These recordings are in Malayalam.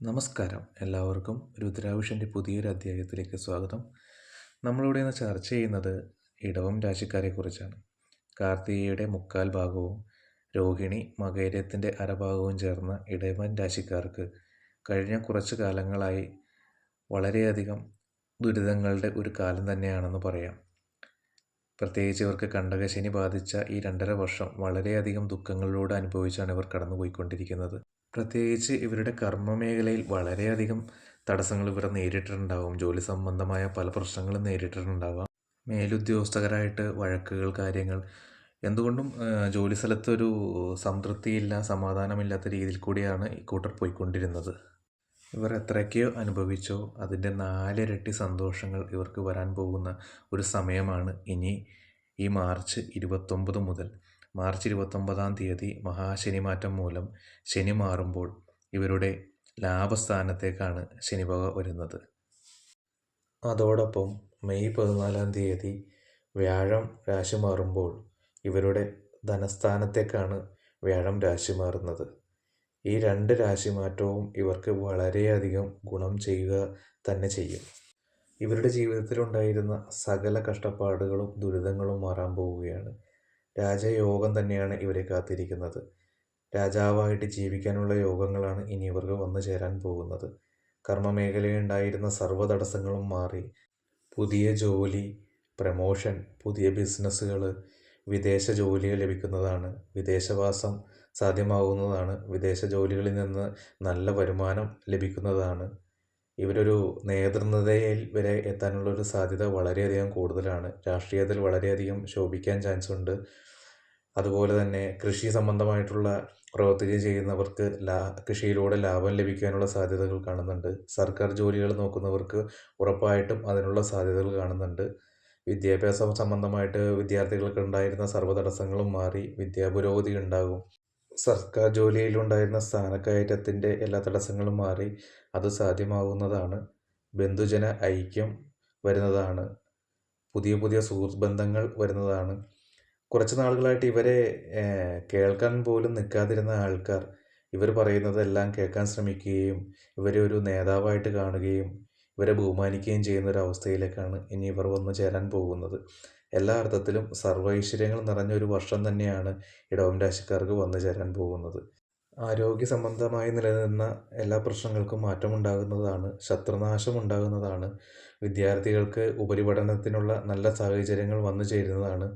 നമസ്കാരം. എല്ലാവർക്കും രുദ്രാവിഷന്റെ പുതിയൊരു അധ്യായത്തിലേക്ക് സ്വാഗതം. നമ്മളിവിടെ ഇന്ന് ചർച്ച ചെയ്യുന്നത് ഇടവം രാശിക്കാരെക്കുറിച്ചാണ് കാർത്തികയുടെ മുക്കാൽ ഭാഗവും രോഹിണി മകേരത്തിന്റെ അരഭാഗവും ചേർന്ന ഇടവൻ രാശിക്കാർക്ക് കഴിഞ്ഞ കുറച്ച് കാലങ്ങളായി വളരെയധികം ദുരിതങ്ങളുടെ ഒരു കാലം തന്നെയാണെന്ന് പറയാം. പ്രത്യേകിച്ച് ഇവർക്ക് കണ്ടകശനി ബാധിച്ച ഈ രണ്ടര വർഷം വളരെയധികം ദുഃഖങ്ങളിലൂടെ അനുഭവിച്ചാണ് ഇവർ കടന്നുപോയിക്കൊണ്ടിരിക്കുന്നത്. പ്രത്യേകിച്ച് ഇവരുടെ കർമ്മമേഖലയിൽ വളരെയധികം തടസ്സങ്ങൾ ഇവർ നേരിട്ടിട്ടുണ്ടാവും. ജോലി സംബന്ധമായ പല പ്രശ്നങ്ങളും നേരിട്ടിട്ടുണ്ടാവാം. മേലുദ്യോഗസ്ഥരായിട്ട് വഴക്കുകൾ കാര്യങ്ങൾ എന്തുകൊണ്ടും ജോലി സ്ഥലത്തൊരു സംതൃപ്തിയില്ല സമാധാനമില്ലാത്ത രീതിയിൽ കൂടിയാണ് ഈ കൂട്ടർ പോയിക്കൊണ്ടിരുന്നത്. ഇവർ എത്രയൊക്കെയോ അനുഭവിച്ചോ അതിന്റെ നാലിരട്ടി സന്തോഷങ്ങൾ ഇവർക്ക് വരാൻ പോകുന്ന ഒരു സമയമാണ് ഇനി ഈ മാർച്ച് ഇരുപത്തൊമ്പത് മുതൽ. മാർച്ച് ഇരുപത്തൊമ്പതാം തീയതി മഹാശനിമാറ്റം മൂലം ശനി മാറുമ്പോൾ ഇവരുടെ ലാഭസ്ഥാനത്തേക്കാണ് ശനിവക വരുന്നത്. അതോടൊപ്പം മെയ് പതിനാലാം തീയതി വ്യാഴം രാശി മാറുമ്പോൾ ഇവരുടെ ധനസ്ഥാനത്തേക്കാണ് വ്യാഴം രാശി മാറുന്നത്. ഈ രണ്ട് രാശി മാറ്റവും ഇവർക്ക് വളരെയധികം ഗുണം ചെയ്യുക തന്നെ ചെയ്യും. ഇവരുടെ ജീവിതത്തിലുണ്ടായിരുന്ന സകല കഷ്ടപ്പാടുകളും ദുരിതങ്ങളും മാറാൻ പോവുകയാണ്. രാജയോഗം തന്നെയാണ് ഇവരെ കാത്തിരിക്കുന്നത്. രാജാവായിട്ട് ജീവിക്കാനുള്ള യോഗങ്ങളാണ് ഇനി ഇവർക്ക് വന്നു ചേരാൻ പോകുന്നത്. കർമ്മമേഖലയുണ്ടായിരുന്ന സർവ തടസ്സങ്ങളും മാറി. പുതിയ ജോലി പ്രമോഷൻ പുതിയ ബിസിനസ്സുകൾ വിദേശ ജോലികൾ ലഭിക്കുന്നതാണ്. വിദേശവാസം സാധ്യമാകുന്നതാണ്. വിദേശ ജോലികളിൽ നിന്ന് നല്ല വരുമാനം ലഭിക്കുന്നതാണ്. ഇവരൊരു നേതൃനിരയിൽ വരെ എത്താനുള്ള ഒരു സാധ്യത വളരെയധികം കൂടുതലാണ്. രാഷ്ട്രീയത്തിൽ വളരെയധികം ശോഭിക്കാൻ ചാൻസ് ഉണ്ട് അതുപോലെ തന്നെ കൃഷി സംബന്ധമായിട്ടുള്ള പ്രവർത്തികൾ ചെയ്യുന്നവർക്ക് ലാ കൃഷിയിലൂടെ ലാഭം ലഭിക്കാനുള്ള സാധ്യതകൾ കാണുന്നുണ്ട്. സർക്കാർ ജോലികൾ നോക്കുന്നവർക്ക് ഉറപ്പായിട്ടും അതിനുള്ള സാധ്യതകൾ കാണുന്നുണ്ട്. വിദ്യാഭ്യാസം സംബന്ധമായിട്ട് വിദ്യാർത്ഥികൾക്ക് ഉണ്ടായിരുന്ന സർവ തടസ്സങ്ങളും മാറി വിദ്യാപുരോഗതി ഉണ്ടാകും. സർക്കാർ ജോലിയിലുണ്ടായിരുന്ന സ്ഥാനക്കയറ്റത്തിന്റെ എല്ലാ തടസ്സങ്ങളും മാറി അത് സാധ്യമാവുന്നതാണ്. ബന്ധുജന ഐക്യം വരുന്നതാണ്. പുതിയ പുതിയ സുഹൃത്ത് ബന്ധങ്ങൾ വരുന്നതാണ്. കുറച്ച് നാളുകളായിട്ട് ഇവരെ കേൾക്കാൻ പോലും നിൽക്കാതിരുന്ന ആൾക്കാർ ഇവർ പറയുന്നതെല്ലാം കേൾക്കാൻ ശ്രമിക്കുകയും ഇവരെ ഒരു നേതാവായിട്ട് കാണുകയും ഇവരെ ബഹുമാനിക്കുകയും ചെയ്യുന്ന ഒരു അവസ്ഥയിലേക്കാണ് ഇനി ഇവർ വന്നു ചേരാൻ പോകുന്നത്. എല്ലാ അർത്ഥത്തിലും സർവൈശ്വര്യങ്ങൾ നിറഞ്ഞ ഒരു വർഷം തന്നെയാണ് ഇടവം രാശിക്കാർക്ക് വന്നു ചേരാൻ പോകുന്നത്. ആരോഗ്യ സംബന്ധമായി നിലനിന്ന എല്ലാ പ്രശ്നങ്ങൾക്കും മാറ്റമുണ്ടാകുന്നതാണ് ശത്രുനാശം ഉണ്ടാകുന്നതാണ് വിദ്യാർത്ഥികൾക്ക് ഉപരിപഠനത്തിനുള്ള നല്ല സാഹചര്യങ്ങൾ വന്നു ചേരുന്നതാണ്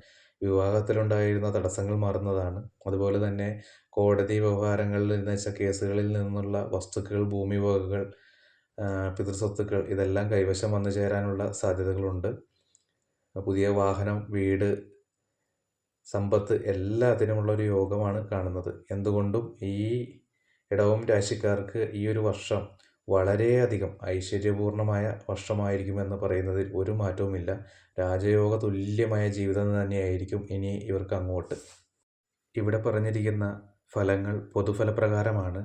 വിവാഹത്തിലുണ്ടായിരുന്ന തടസ്സങ്ങൾ മാറുന്നതാണ്. അതുപോലെ തന്നെ കോടതി വ്യവഹാരങ്ങളിൽ നിന്ന് വെച്ച കേസുകളിൽ നിന്നുള്ള വസ്തുക്കൾ ഭൂമി വകകൾ പിതൃസ്വത്തുക്കൾ ഇതെല്ലാം കൈവശം വന്നു ചേരാനുള്ള സാധ്യതകളുണ്ട്. പുതിയ വാഹനം വീട് സമ്പത്ത് എല്ലാത്തിനുമുള്ള ഒരു യോഗമാണ് കാണുന്നത്. എന്തുകൊണ്ടും ഈ ഇടവം രാശിക്കാർക്ക് ഈ ഒരു വർഷം വളരെയധികം ഐശ്വര്യപൂർണമായ വർഷമായിരിക്കുമെന്ന് പറയുന്നതിൽ ഒരു മാറ്റവുമില്ല. രാജയോഗ തുല്യമായ ജീവിതം തന്നെയായിരിക്കും ഇനി ഇവർക്ക് അങ്ങോട്ട് ഇവിടെ പറഞ്ഞിരിക്കുന്ന ഫലങ്ങൾ പൊതുഫലപ്രകാരമാണ്.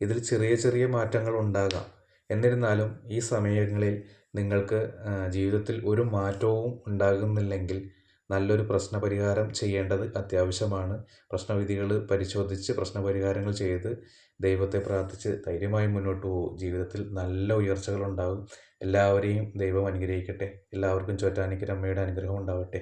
ഇതിൽ ചെറിയ ചെറിയ മാറ്റങ്ങൾ ഉണ്ടാകാം. എന്നിരുന്നാലും ഈ സമയങ്ങളിൽ നിങ്ങൾക്ക് ജീവിതത്തിൽ ഒരു മാറ്റവും ഉണ്ടാകുന്നില്ലെങ്കിൽ നല്ലൊരു പ്രശ്ന പരിഹാരം ചെയ്യേണ്ടത് അത്യാവശ്യമാണ്. പ്രശ്നവിധികൾ പരിശോധിച്ച് പ്രശ്നപരിഹാരങ്ങൾ ചെയ്ത് ദൈവത്തെ പ്രാർത്ഥിച്ച് ധൈര്യമായി മുന്നോട്ട് പോകും. ജീവിതത്തിൽ നല്ല ഉയർച്ചകളുണ്ടാകും. എല്ലാവരെയും ദൈവം അനുഗ്രഹിക്കട്ടെ. എല്ലാവർക്കും ചോറ്റാനിക്കരമ്മയുടെ അനുഗ്രഹം ഉണ്ടാവട്ടെ.